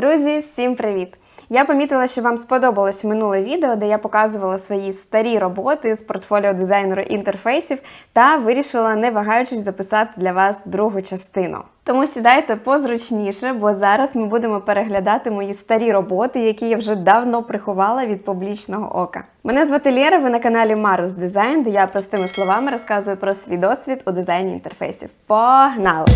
Друзі, всім привіт! Я помітила, що вам сподобалось минуле відео, де я показувала свої старі роботи з портфоліо дизайнеру інтерфейсів та вирішила, не вагаючись, записати для вас другу частину. Тому сідайте позручніше, бо зараз ми будемо переглядати мої старі роботи, які я вже давно приховала від публічного ока. Мене звати Лєра, ви на каналі Марус Дизайн, де я простими словами розказую про свій досвід у дизайні інтерфейсів. Погнали!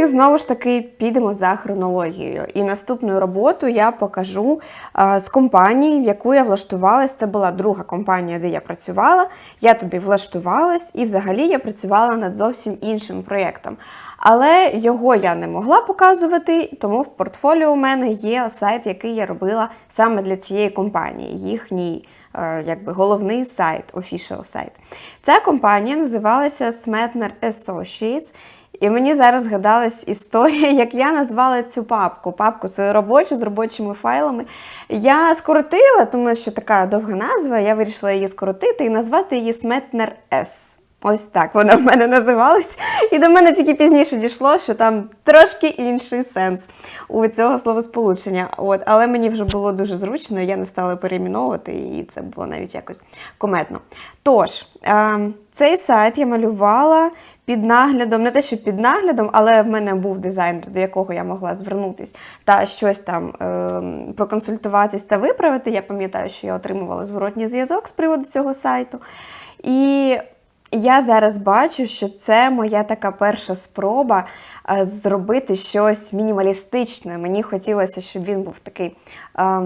Ми знову ж таки підемо за хронологією. І наступну роботу я покажу з компанії, в яку я влаштувалась. Це була друга компанія, де я працювала. Я туди влаштувалась, і взагалі я працювала над зовсім іншим проєктом. Але його я не могла показувати, тому в портфоліо у мене є сайт, який я робила саме для цієї компанії, їхній е, якби головний сайт, official сайт. Ця компанія називалася Smetner Associates. І мені зараз згадалась історія, як я назвала цю папку, папку свою робочу з робочими файлами. Я скоротила, тому що така довга назва, я вирішила її скоротити і назвати її Сметнер С. Ось так вона в мене називалась. І до мене тільки пізніше дійшло, що там трошки інший сенс у цього словосполучення. От, але мені вже було дуже зручно, я не стала перейменовувати, і це було навіть якось кометно. Тож, е, цей сайт я малювала під наглядом, не те, що під наглядом, але в мене був дизайнер, до якого я могла звернутись та щось там е, проконсультуватись та виправити. Я пам'ятаю, що я отримувала зворотній зв'язок з приводу цього сайту. І я зараз бачу, що це моя така перша спроба е, зробити щось мінімалістичне. Мені хотілося, щоб він був такий. Е,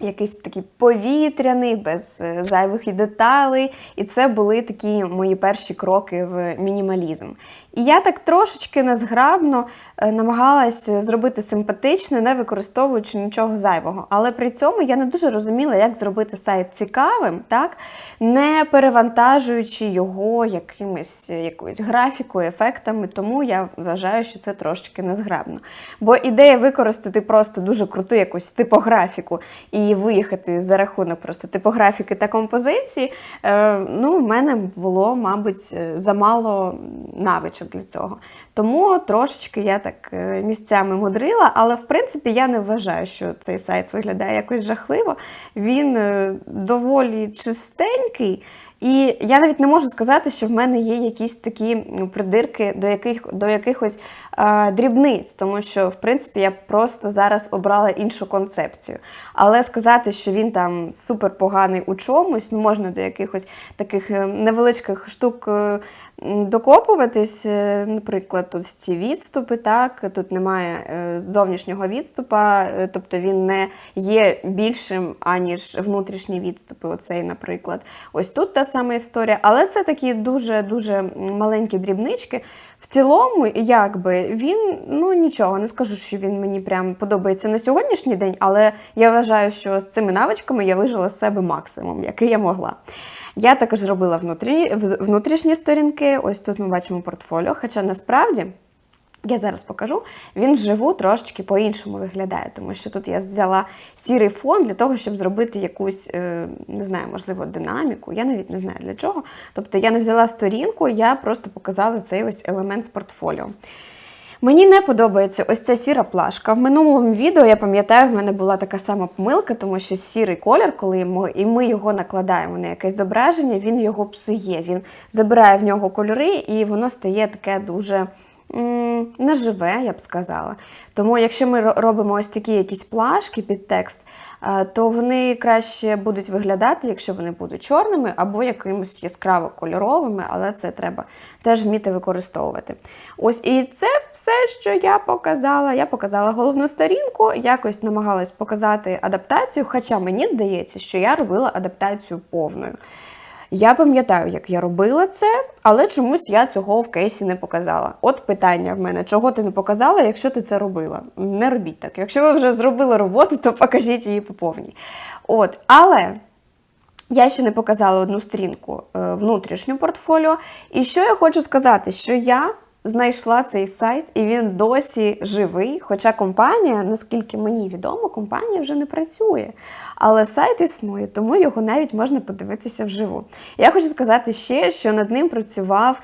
Якийсь такий повітряний, без е, зайвих і деталей. І це були такі мої перші кроки в мінімалізм. І я так трошечки незграбно е, намагалась зробити симпатично, не використовуючи нічого зайвого. Але при цьому я не дуже розуміла, як зробити сайт цікавим, так? не перевантажуючи його якимось, якоюсь графікою, ефектами. Тому я вважаю, що це трошечки незграбно. Бо ідея використати просто дуже круту якусь типографіку і виїхати за рахунок просто типографіки та композиції, е, ну, в мене було, мабуть, замало навичок для цього. Тому трошечки я так е, місцями мудрила, але в принципі я не вважаю, що цей сайт виглядає якось жахливо. Він е, доволі чистенький. І я навіть не можу сказати, що в мене є якісь такі придирки до яких, до якихось а, дрібниць, тому що, в принципі, я просто зараз обрала іншу концепцію. Але сказати, що він там супер поганий у чомусь, ну можна до якихось таких е, невеличких штук е, докопуватись. Е, наприклад, тут ці відступи, так, тут немає зовнішнього відступа, тобто він не є більшим, аніж внутрішні відступи. Оцей, наприклад. Ось тут та сама історія, але це такі дуже-дуже маленькі дрібнички. В цілому, якби він ну нічого, не скажу, що він мені прям подобається на сьогоднішній день, але я вважаю, що з цими навичками я вижила з себе максимум, який я могла. Я також внутрішні, внутрішні сторінки. Ось тут ми бачимо портфоліо, хоча насправді. Я зараз покажу, він вживу трошечки по-іншому виглядає, тому що тут я взяла сірий фон для того, щоб зробити якусь, е, не знаю, можливо, динаміку. Я навіть не знаю для чого. Тобто я не взяла сторінку, я просто показала цей ось елемент з портфоліо. Мені не подобається ось ця сіра плашка. В минулому відео, я пам'ятаю, в мене була така сама помилка, тому що сірий колір, коли ми, і ми його накладаємо на якесь зображення, він його псує. Він забирає в нього кольори, і воно стає таке дуже не живе, я б сказала. Тому, якщо ми робимо ось такі якісь плашки під текст, е, то вони краще будуть виглядати, якщо вони будуть чорними або якимось яскраво кольоровими, але це треба теж вміти використовувати. Ось і це все, що я показала. Я показала головну сторінку, якось намагалась показати адаптацію, хоча мені здається, що я робила адаптацію повною. Я пам'ятаю, як я робила це, але чомусь я цього в кейсі не показала. От питання в мене: чого ти не показала, якщо ти це робила? Не робіть так. Якщо ви вже зробили роботу, то покажіть її по повній. От, але. Я ще не показала одну сторінку е, внутрішню портфоліо. І що я хочу сказати, що я знайшла цей сайт, і він досі живий. Хоча компанія, наскільки мені відомо, компанія вже не працює. Але сайт існує, тому його навіть можна подивитися вживу. Я хочу сказати ще, що над ним працював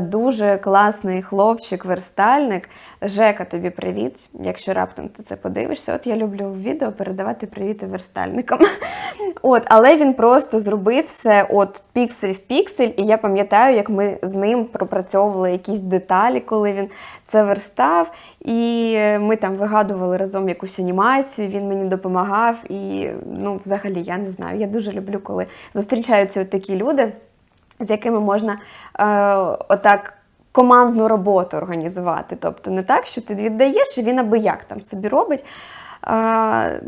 Дуже класний хлопчик-верстальник. Жека, тобі привіт. Якщо раптом ти це подивишся, от я люблю в відео передавати привіти верстальникам. От, але він просто зробив все от піксель в піксель, і я пам'ятаю, як ми з ним пропрацьовували якісь деталі, коли він це верстав. І ми там вигадували разом якусь анімацію, він мені допомагав. І ну, взагалі, я не знаю. Я дуже люблю, коли зустрічаються от такі люди, з якими можна е, отак. Командну роботу організувати. Тобто не так, що ти віддаєш, і він аби як там собі робить.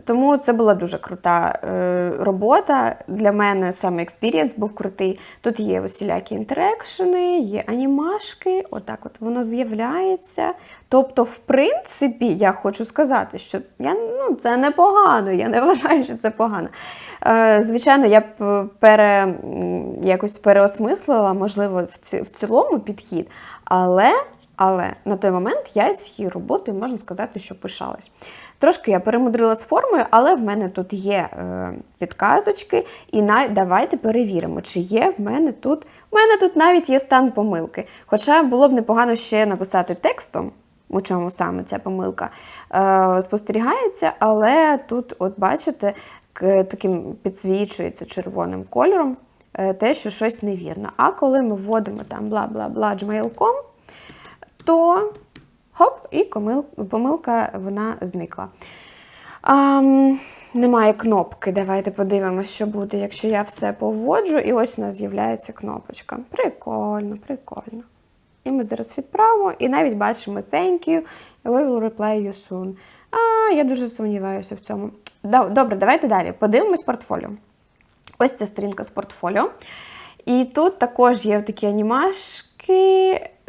Тому це була дуже крута е, робота. Для мене саме експірієнс був крутий. Тут є усілякі інтерекшени, є анімашки, отак от воно з'являється. Тобто, в принципі, я хочу сказати, що я, ну, це непогано, я не вважаю, що це погано. Е, звичайно, я б пере, якось переосмислила, можливо, в, ці, в цілому підхід, але, але на той момент я цією роботою, можна сказати, що пишалась. Трошки я перемудрила з формою, але в мене тут є е, підказочки, і на, давайте перевіримо, чи є в мене тут. У мене тут навіть є стан помилки. Хоча було б непогано ще написати текстом, у чому саме ця помилка е, спостерігається, але тут, от бачите, таким підсвічується червоним кольором е, те, що щось невірно. А коли ми вводимо там бла-бла-бла gmail.com, то хоп, і помилка вона зникла. Ам, немає кнопки. Давайте подивимося, що буде, якщо я все поводжу, і ось у нас з'являється кнопочка. Прикольно, прикольно. І ми зараз відправимо, і навіть бачимо thank you, we will reply you soon. А, я дуже сумніваюся в цьому. Добре, давайте далі. Подивимось портфоліо. Ось ця сторінка з портфоліо. І тут також є такі анімашки.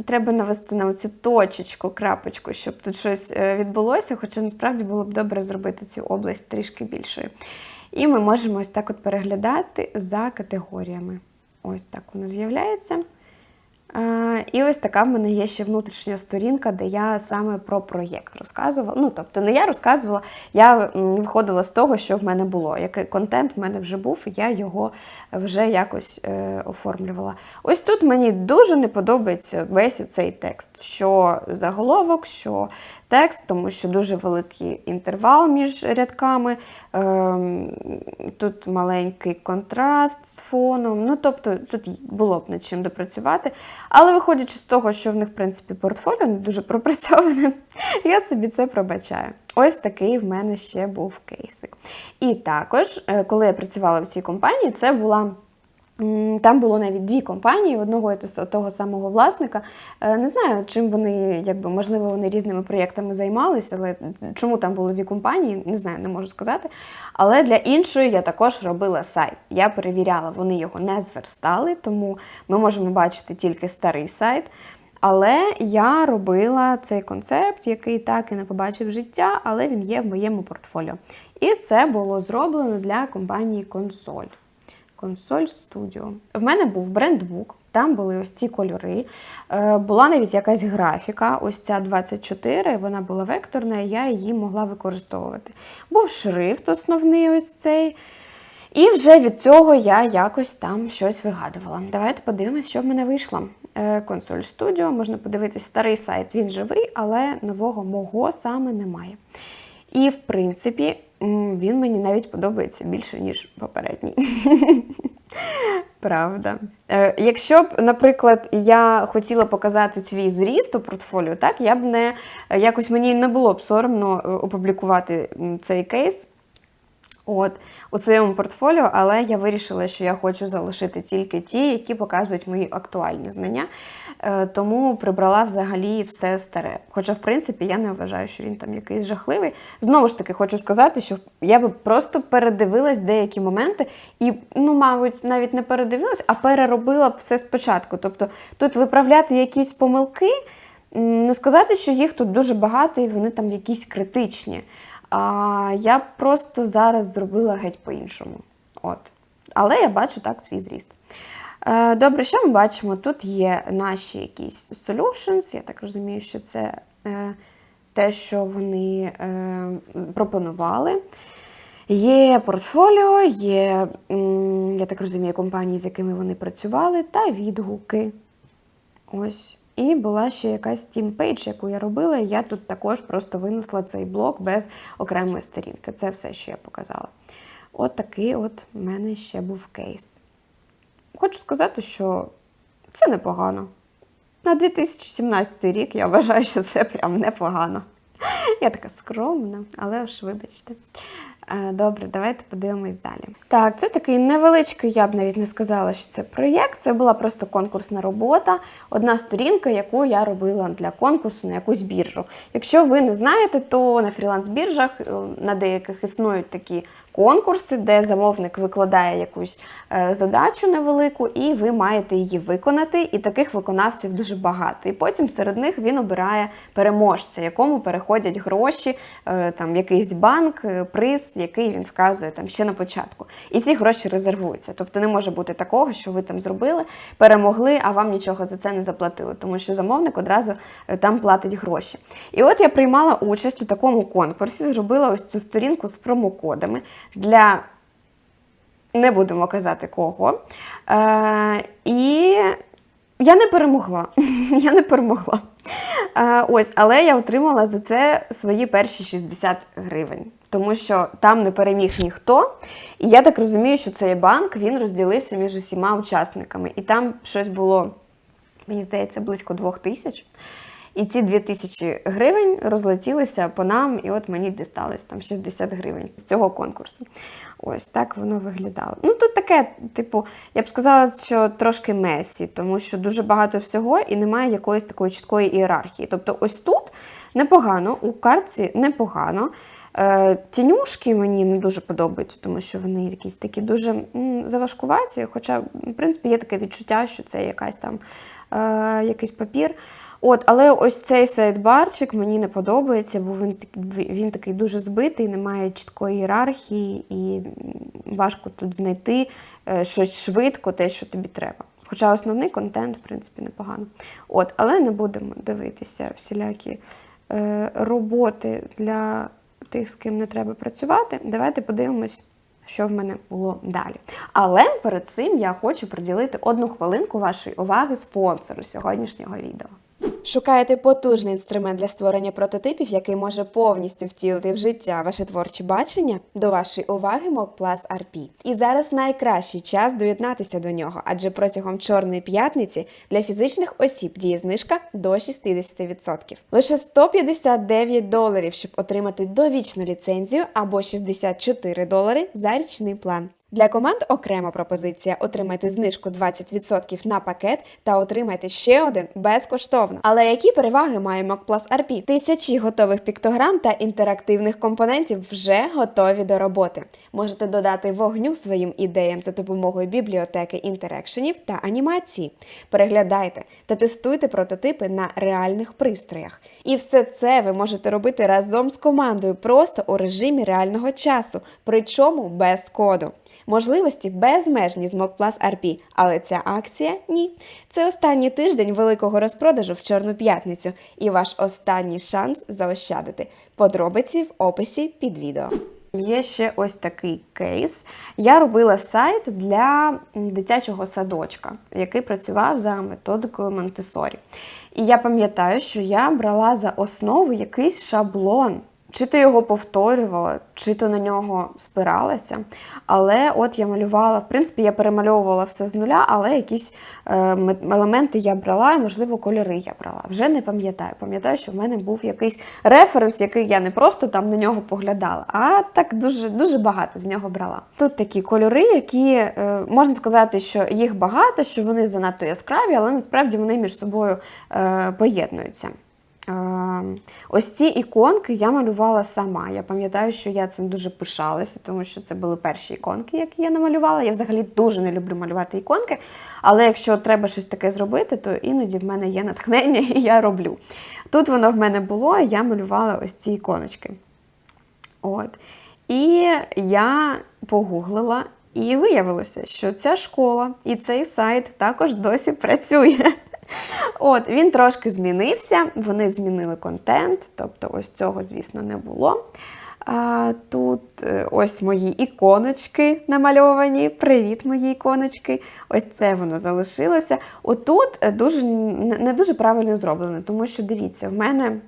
Треба навести на цю точечку, крапочку, щоб тут щось е, відбулося, хоча насправді було б добре зробити цю область трішки більшою. І ми можемо ось так от переглядати за категоріями. Ось так воно з'являється. Е, І ось така в мене є ще внутрішня сторінка, де я саме про проєкт розказувала. Ну, тобто, не я розказувала, я виходила з того, що в мене було. Який контент в мене вже був, і я його вже якось е, оформлювала. Ось тут мені дуже не подобається весь цей текст, що заголовок, що текст, тому що дуже великий інтервал між рядками. Ем, тут маленький контраст з фоном. Ну, тобто, тут було б над чим допрацювати. Але виходячи з того, що в них, в принципі, портфоліо не дуже пропрацьоване, я собі це пробачаю. Ось такий в мене ще був кейсик. І також, е, коли я працювала в цій компанії, це була. Там було навіть дві компанії, одного того самого власника. Е, Не знаю, чим вони, якби, можливо, вони різними проєктами займалися, але чому там було дві компанії, не знаю, не можу сказати. Але для іншої я також робила сайт. Я перевіряла, вони його не зверстали, тому ми можемо бачити тільки старий сайт. Але я робила цей концепт, який так і не побачив життя, але він є в моєму портфоліо. І це було зроблено для компанії Консоль. Консоль Studio. В мене був брендбук, там були ось ці кольори. Е, була навіть якась графіка, ось ця 24, вона була векторна, і я її могла використовувати. Був шрифт основний ось цей. І вже від цього я якось там щось вигадувала. Давайте подивимось, що в мене вийшло. Е, Консоль Studio, можна подивитись старий сайт, він живий, але нового мого саме немає. І, в принципі, він мені навіть подобається більше, ніж попередній. Правда. Е, якщо б, наприклад, я хотіла показати свій зріст у портфоліо, так, я б не якось мені не було б соромно е, опублікувати цей кейс. От, у своєму портфоліо, але я вирішила, що я хочу залишити тільки ті, які показують мої актуальні знання. Е, тому прибрала взагалі все старе. Хоча, в принципі, я не вважаю, що він там якийсь жахливий. Знову ж таки, хочу сказати, що я би просто передивилась деякі моменти і, ну, мабуть, навіть не передивилась, а переробила б все спочатку. Тобто тут виправляти якісь помилки, не сказати, що їх тут дуже багато і вони там якісь критичні. А я просто зараз зробила геть по-іншому. От. Але я бачу так свій зріст. Е, Добре, що ми бачимо? Тут є наші якісь solutions. Я так розумію, що це е, те, що вони е, пропонували. Є портфоліо, є, я так розумію, компанії, з якими вони працювали, та відгуки. Ось. І була ще якась тімпейдж, яку я робила. Я тут також просто винесла цей блок без окремої сторінки. Це все, що я показала. От такий от в мене ще був кейс. Хочу сказати, що це непогано. На 2017 рік я вважаю, що це прям непогано. Я така скромна, але ж вибачте. Е, Добре, давайте подивимось далі. Так, це такий невеличкий, я б навіть не сказала, що це проєкт. Це була просто конкурсна робота, одна сторінка, яку я робила для конкурсу на якусь біржу. Якщо ви не знаєте, то на фріланс-біржах е, на деяких існують такі конкурси, де замовник викладає якусь е, задачу невелику, і ви маєте її виконати. І таких виконавців дуже багато. І потім серед них він обирає переможця, якому переходять гроші, е, там якийсь банк, е, приз, який він вказує там ще на початку. І ці гроші резервуються. Тобто не може бути такого, що ви там зробили, перемогли, а вам нічого за це не заплатили, тому що замовник одразу там платить гроші. І от я приймала участь у такому конкурсі, зробила ось цю сторінку з промокодами для не будемо казати кого. Е, і я не перемогла. я не перемогла. Е, ось, але я отримала за це свої перші 60 гривень, тому що там не переміг ніхто. І я так розумію, що цей банк він розділився між усіма учасниками. І там щось було, мені здається, близько двох тисяч. І ці 2000 гривень розлетілися по нам, і от мені дісталось там 60 гривень з цього конкурсу. Ось так воно виглядало. Ну тут таке, типу, я б сказала, що трошки месі, тому що дуже багато всього і немає якоїсь такої чіткої ієрархії. Тобто, ось тут непогано, у картці непогано. Е, Тінюшки мені не дуже подобаються, тому що вони якісь такі дуже заважкуваті. Хоча, в принципі, є таке відчуття, що це якась там е, якийсь папір. От, але ось цей сайдбарчик мені не подобається, бо він, він такий дуже збитий, немає чіткої ієрархії, і важко тут знайти е, щось швидко, те, що тобі треба. Хоча основний контент, в принципі, непогано. От, але не будемо дивитися всілякі е, роботи для тих, з ким не треба працювати. Давайте подивимось. Що в мене було далі. Але перед цим я хочу приділити одну хвилинку вашої уваги спонсору сьогоднішнього відео. Шукаєте потужний інструмент для створення прототипів, який може повністю втілити в життя ваше творче бачення? До вашої уваги MockPlus RP. І зараз найкращий час доєднатися до нього, адже протягом чорної п'ятниці для фізичних осіб діє знижка до 60%. Лише 159 доларів, щоб отримати довічну ліцензію, або 64 долари за річний план. Для команд окрема пропозиція. Отримайте знижку 20% на пакет та отримайте ще один безкоштовно. Але які переваги має MockPlus RP? Тисячі готових піктограм та інтерактивних компонентів вже готові до роботи. Можете додати вогню своїм ідеям за допомогою бібліотеки інтерекшенів та анімації. Переглядайте та тестуйте прототипи на реальних пристроях. І все це ви можете робити разом з командою просто у режимі реального часу, причому без коду. Можливості безмежні з MockPlus RP, але ця акція ні. Це останній тиждень великого розпродажу в Чорну п'ятницю і ваш останній шанс заощадити. Подробиці в описі під відео. Є ще ось такий кейс. Я робила сайт для дитячого садочка, який працював за методикою Montessori. І я пам'ятаю, що я брала за основу якийсь шаблон. Чи то його повторювала, чи то на нього спиралася. Але от я малювала, в принципі, я перемальовувала все з нуля, але якісь е, елементи я брала, і, можливо, кольори я брала. Вже не пам'ятаю. Пам'ятаю, що в мене був якийсь референс, який я не просто там на нього поглядала, а так дуже, дуже багато з нього брала. Тут такі кольори, які е, можна сказати, що їх багато, що вони занадто яскраві, але насправді вони між собою е, поєднуються. Е, Ось ці іконки я малювала сама. Я пам'ятаю, що я цим дуже пишалася, тому що це були перші іконки, які я намалювала. Я взагалі дуже не люблю малювати іконки, але якщо треба щось таке зробити, то іноді в мене є натхнення і я роблю. Тут воно в мене було, і я малювала ось ці іконочки. От. І я погуглила, і виявилося, що ця школа і цей сайт також досі працює. От, він трошки змінився, вони змінили контент, тобто ось цього, звісно, не було. А, тут е, ось мої іконочки намальовані. Привіт, мої іконочки. Ось це воно залишилося. Отут е, дуже не не дуже правильно зроблено, тому що дивіться, в мене.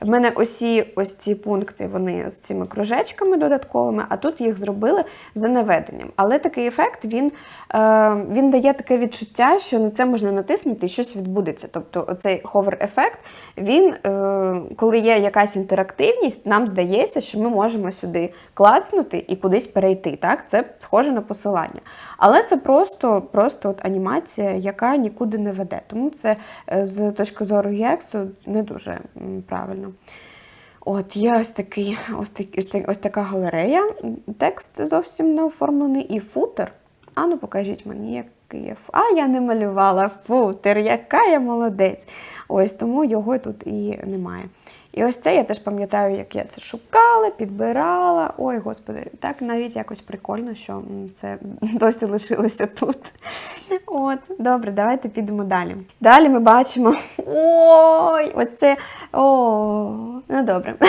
В мене усі ось ці пункти вони з цими кружечками додатковими, а тут їх зробили за наведенням. Але такий ефект він, е, він дає таке відчуття, що на це можна натиснути і щось відбудеться. Тобто, оцей ховер-ефект, він, е, коли є якась інтерактивність, нам здається, що ми можемо сюди клацнути і кудись перейти. Так? Це схоже на посилання. Але це просто просто от анімація, яка нікуди не веде. Тому це е, з точки зору UX не дуже м, От, є ось такий, ось, так- ось, так- ось така галерея. Текст зовсім не оформлений, і футер. А ну покажіть мені, який є. А я не малювала футер, яка я молодець. Ось тому його тут і немає. І ось це я теж пам'ятаю, як я це шукала, підбирала. Ой, господи, так навіть якось прикольно, що це досі лишилося тут. От, добре, давайте підемо далі. Далі ми бачимо. Ой, ось це. О, ну добре.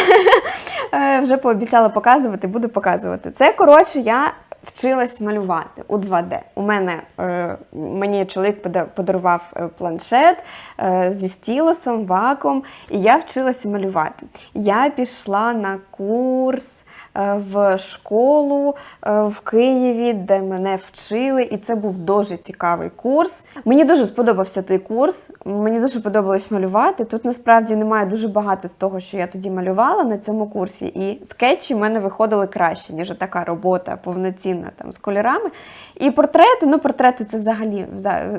Е, Вже пообіцяла показувати, буду показувати. Це, коротше, я вчилась малювати у 2D. У мене е, мені чоловік пода- подарував е, планшет е, зі стілосом, ваком, і я вчилася малювати. Я пішла на курс в школу е, в Києві, де мене вчили, і це був дуже цікавий курс. Мені дуже сподобався той курс. Мені дуже подобалось малювати. Тут насправді немає дуже багато з того, що я тоді малювала на цьому курсі, і скетчі в мене виходили краще, ніж така робота повноцінна там з кольорами. І портрети, ну портрети це взагалі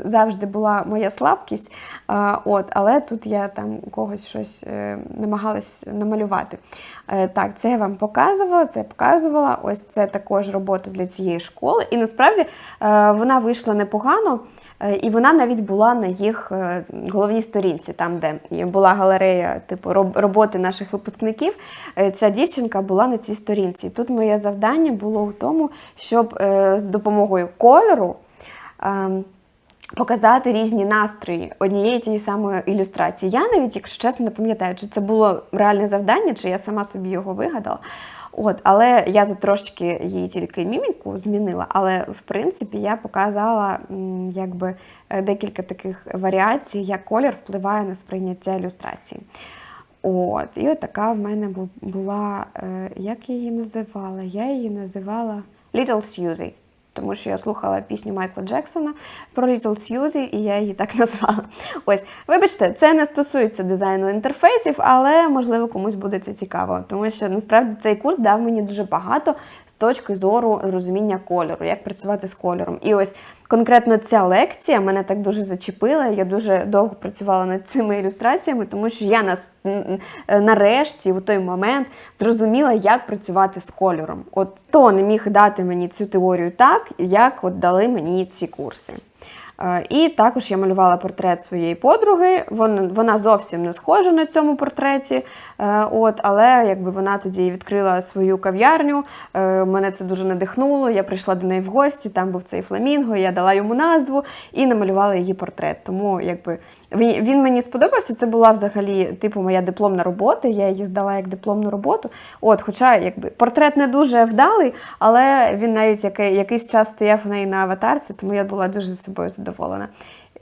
завжди була моя слабкість. А, от, але тут я там когось щось е, намагалась намалювати. Е, так, це я вам показувала, це я показувала. Ось це також робота для цієї школи. І насправді е, вона вийшла непогано, е, і вона навіть була на їх е, головній сторінці, там, де була галерея типу роботи наших випускників. Ця дівчинка була на цій сторінці. Тут моє завдання було в тому, щоб з допомогою кольору. ем, Показати різні настрої однієї тієї самої ілюстрації. Я навіть, якщо чесно, не пам'ятаю, чи це було реальне завдання, чи я сама собі його вигадала. От, але я тут трошки її тільки міміку змінила, але в принципі я показала якби е, декілька таких варіацій, як колір впливає на сприйняття ілюстрації. От, і от така в мене була, е, як я її називала? Я її називала Little Suzy. Тому що я слухала пісню Майкла Джексона про Little Suzy, і я її так назвала. Ось, вибачте, це не стосується дизайну інтерфейсів, але можливо комусь буде це цікаво. Тому що насправді цей курс дав мені дуже багато з точки зору розуміння кольору, як працювати з кольором. І ось конкретно ця лекція мене так дуже зачепила. Я дуже довго працювала над цими ілюстраціями, тому що я нас нарешті, у той момент, зрозуміла, як працювати з кольором. От то не міг дати мені цю теорію так, як от дали мені ці курси. Е, І також я малювала портрет своєї подруги. Вона, вона зовсім не схожа на цьому портреті. Е, От, але якби вона тоді відкрила свою кав'ярню, е, мене це дуже надихнуло. Я прийшла до неї в гості, там був цей фламінго, я дала йому назву і намалювала її портрет. Тому якби він, мені сподобався. Це була взагалі типу моя дипломна робота. Я її здала як дипломну роботу. От, хоча якби портрет не дуже вдалий, але він навіть який, якийсь час стояв у неї на аватарці, тому я була дуже з собою задоволена.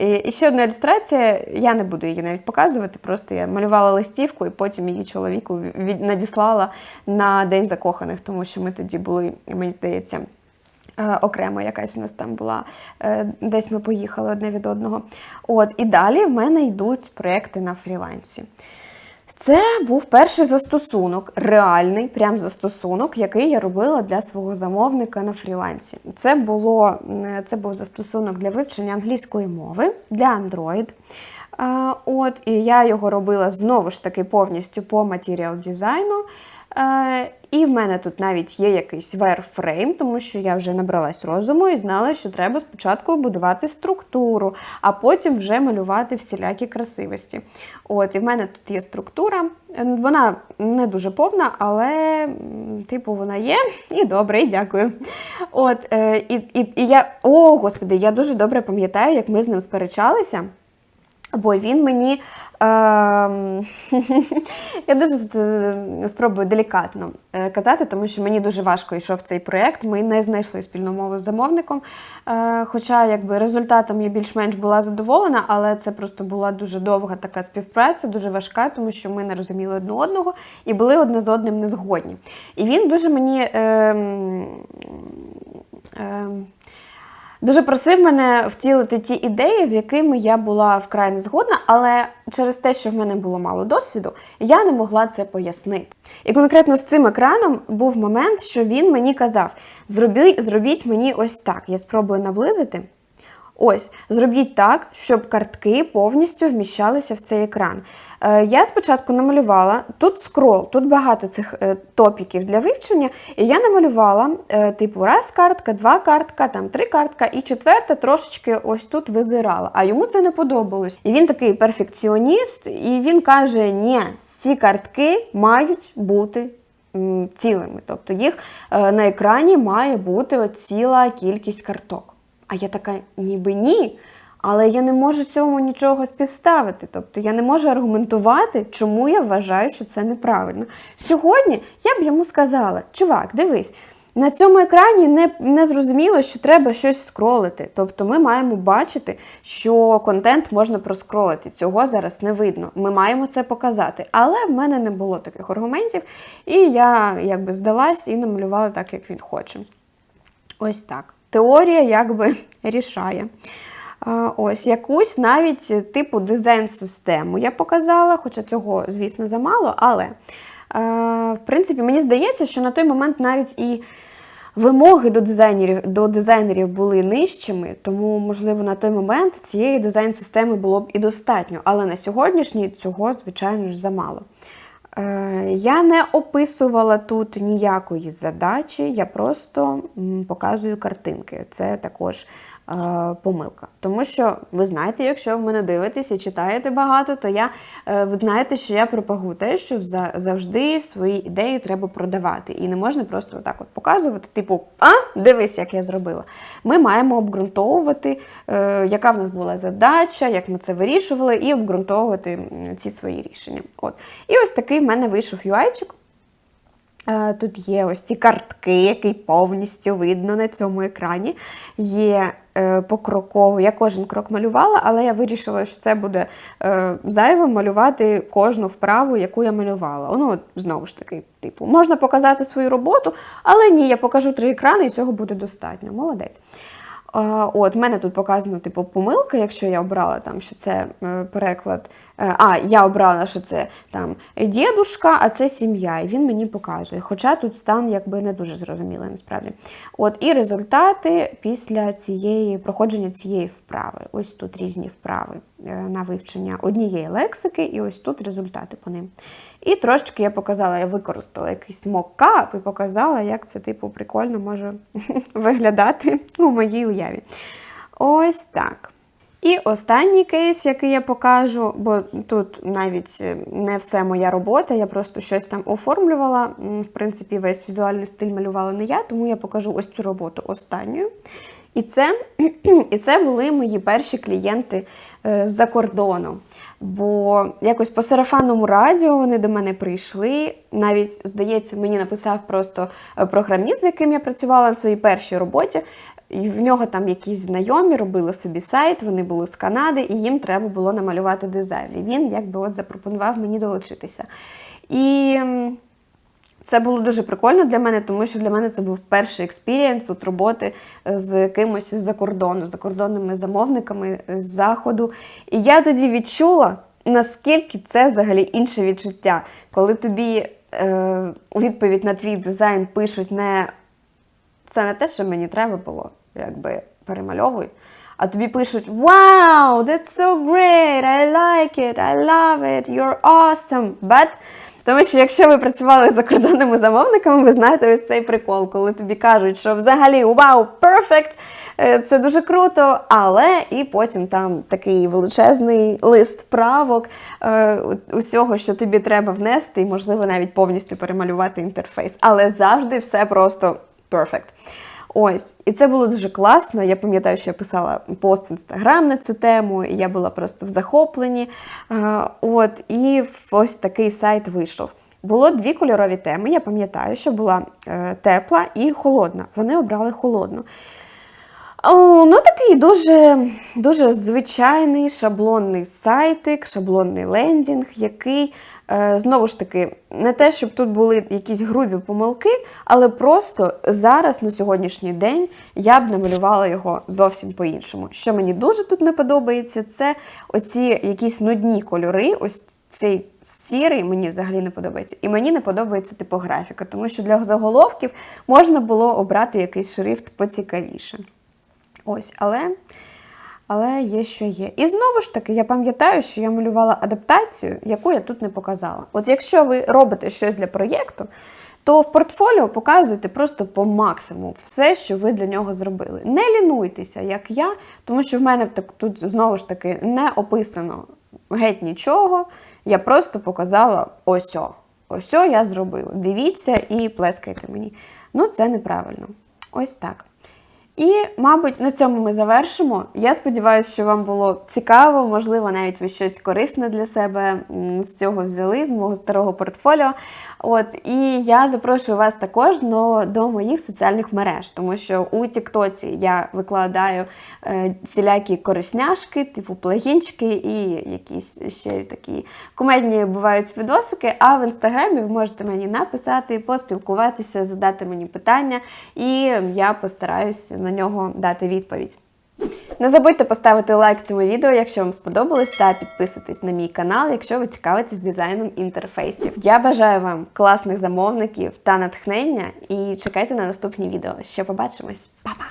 І, ще одна ілюстрація, я не буду її навіть показувати, просто я малювала листівку і потім її чоловіку від, надіслала на День закоханих, тому що ми тоді були, мені здається. е, Окремо якась в нас там була, е, десь ми поїхали одне від одного. От, і далі в мене йдуть проекти на фрілансі. Це був перший застосунок, реальний прям застосунок, який я робила для свого замовника на фрілансі. Це, було, це був застосунок для вивчення англійської мови для Android. От, і я його робила знову ж таки повністю по матеріал дизайну. Е, І в мене тут навіть є якийсь wireframe, тому що я вже набралась розуму і знала, що треба спочатку будувати структуру, а потім вже малювати всілякі красивості. От, і в мене тут є структура. Е, Вона не дуже повна, але типу вона є. І добре, і дякую. От, е, і, і, і я, о, господи, я дуже добре пам'ятаю, як ми з ним сперечалися. Бо він мені. Е, я дуже е, спробую делікатно е, казати, тому що мені дуже важко йшов цей проєкт. Ми не знайшли спільну мову з замовником. Е, хоча якби результатом я більш-менш була задоволена, але це просто була дуже довга така співпраця, дуже важка, тому що ми не розуміли одне одного і були одне з одним не згодні. І він дуже мені. Е, е, Дуже просив мене втілити ті ідеї, з якими я була вкрай не згодна, але через те, що в мене було мало досвіду, я не могла це пояснити. І конкретно з цим екраном був момент, що він мені казав: зробіть, зробіть мені ось так. Я спробую наблизити. Ось, зробіть так, щоб картки повністю вміщалися в цей екран. Е, я спочатку намалювала тут скрол, тут багато цих е, топіків для вивчення, і я намалювала, е, типу, раз картка, два картка, там три картка, і четверта трошечки ось тут визирала. А йому це не подобалось. І він такий перфекціоніст, і він каже: ні, всі картки мають бути. Цілими, тобто їх на екрані має бути ціла кількість карток. А я така, ніби ні. Але я не можу цьому нічого співставити. Тобто я не можу аргументувати, чому я вважаю, що це неправильно. Сьогодні я б йому сказала: чувак, дивись, на цьому екрані не не зрозуміло, що треба щось скролити. Тобто ми маємо бачити, що контент можна проскролити. Цього зараз не видно. Ми маємо це показати. Але в мене не було таких аргументів, і я якби здалась і намалювала так, як він хоче. Ось так теорія якби рішає. Ось якусь навіть типу дизайн-систему я показала, хоча цього, звісно, замало, але, в принципі, мені здається, що на той момент навіть і вимоги до дизайнерів до дизайнерів були нижчими, тому, можливо, на той момент цієї дизайн-системи було б і достатньо. Але на сьогоднішній цього, звичайно ж, замало. Е, я не описувала тут ніякої задачі, я просто показую картинки. Це також Е, помилка. Тому що ви знаєте, якщо в мене дивитесь і читаєте багато, то я е, ви знаєте, що я пропагую те, що завжди свої ідеї треба продавати. І не можна просто так от показувати, типу, а, дивись, як я зробила. Ми маємо обґрунтовувати, яка в нас була задача, як ми це вирішували, і обґрунтовувати ці свої рішення. От. І ось такий в мене вийшов юайчик. Тут є ось ці картки, які повністю видно на цьому екрані. Є е, покроково. Я кожен крок малювала, але я вирішила, що це буде е, зайво малювати кожну вправу, яку я малювала. Ну, знову ж таки, типу, можна показати свою роботу, але ні, я покажу три екрани, і цього буде достатньо. Молодець. От, мене тут показано, типу, помилка, якщо я обрала там, що це е, переклад. Е, а, я обрала, що це там дідушка, а це сім'я. І він мені показує. Хоча тут стан якби не дуже зрозумілий, насправді. От, І результати після цієї проходження цієї вправи. Ось тут різні вправи на вивчення однієї лексики, і ось тут результати по ним. І трошечки я показала, я використала якийсь мокап і показала, як це, типу, прикольно може виглядати у моїй уяві. Ось так. І останній кейс, який я покажу, бо тут навіть е, не все моя робота, я просто щось там оформлювала. В принципі, весь візуальний стиль малювала не я, тому я покажу ось цю роботу останньою. І це і це були мої перші клієнти е, з-за кордону. Бо якось по сарафанному радіо вони до мене прийшли. Навіть, здається, мені написав просто е, програміст, з яким я працювала на своїй першій роботі. І В нього там якісь знайомі робили собі сайт, вони були з Канади, і їм треба було намалювати дизайн. І він якби от запропонував мені долучитися. І це було дуже прикольно для мене, тому що для мене це був перший експірієнс от роботи з кимось з-за кордону, з закордонними замовниками з заходу. І я тоді відчула, наскільки це взагалі інше відчуття, коли тобі е, у відповідь на твій дизайн пишуть не це не те, що мені треба було, якби перемальовуй. А тобі пишуть Wow, that's so great! I like it, I love it, you're awesome. But тому що якщо ви працювали з закордонними замовниками, ви знаєте ось цей прикол, коли тобі кажуть, що взагалі вау, перфект, це дуже круто, але і потім там такий величезний лист правок е, усього, що тобі треба внести, і, можливо, навіть повністю перемалювати інтерфейс. Але завжди все просто перфект. Ось, і це було дуже класно. Я пам'ятаю, що я писала пост в інстаграм на цю тему, і я була просто в захопленні. От, і ось такий сайт вийшов. Було дві кольорові теми. Я пам'ятаю, що була е, тепла і холодна. Вони обрали холодну. Ну, такий дуже, дуже звичайний шаблонний сайтик, шаблонний лендінг, який, знову ж таки, не те, щоб тут були якісь грубі помилки, але просто зараз, на сьогоднішній день, я б намалювала його зовсім по-іншому. Що мені дуже тут не подобається, це оці якісь нудні кольори. Ось цей сірий мені взагалі не подобається. І мені не подобається типографіка, тому що для заголовків можна було обрати якийсь шрифт поцікавіше. Ось, але, але є, що є. І знову ж таки, я пам'ятаю, що я малювала адаптацію, яку я тут не показала. От якщо ви робите щось для проєкту, то в портфоліо показуйте просто по максимуму все, що ви для нього зробили. Не лінуйтеся, як я, тому що в мене так тут знову ж таки не описано геть нічого. Я просто показала ось о. Ось о я зробила. Дивіться і плескайте мені. Ну, це неправильно. Ось так. І, мабуть, на цьому ми завершимо. Я сподіваюся, що вам було цікаво, можливо, навіть ви щось корисне для себе з цього взяли, з мого старого портфоліо. От, і я запрошую вас також до моїх соціальних мереж, тому що у Тіктоці я викладаю е, всілякі корисняшки, типу плагінчики і якісь ще такі кумедні бувають відосики. А в інстаграмі ви можете мені написати, поспілкуватися, задати мені питання, і я постараюся нього дати відповідь. Не забудьте поставити лайк цьому відео, якщо вам сподобалось, та підписуйтесь на мій канал, якщо ви цікавитесь дизайном інтерфейсів. Я бажаю вам класних замовників та натхнення і чекайте на наступні відео. Ще побачимось, Па-па!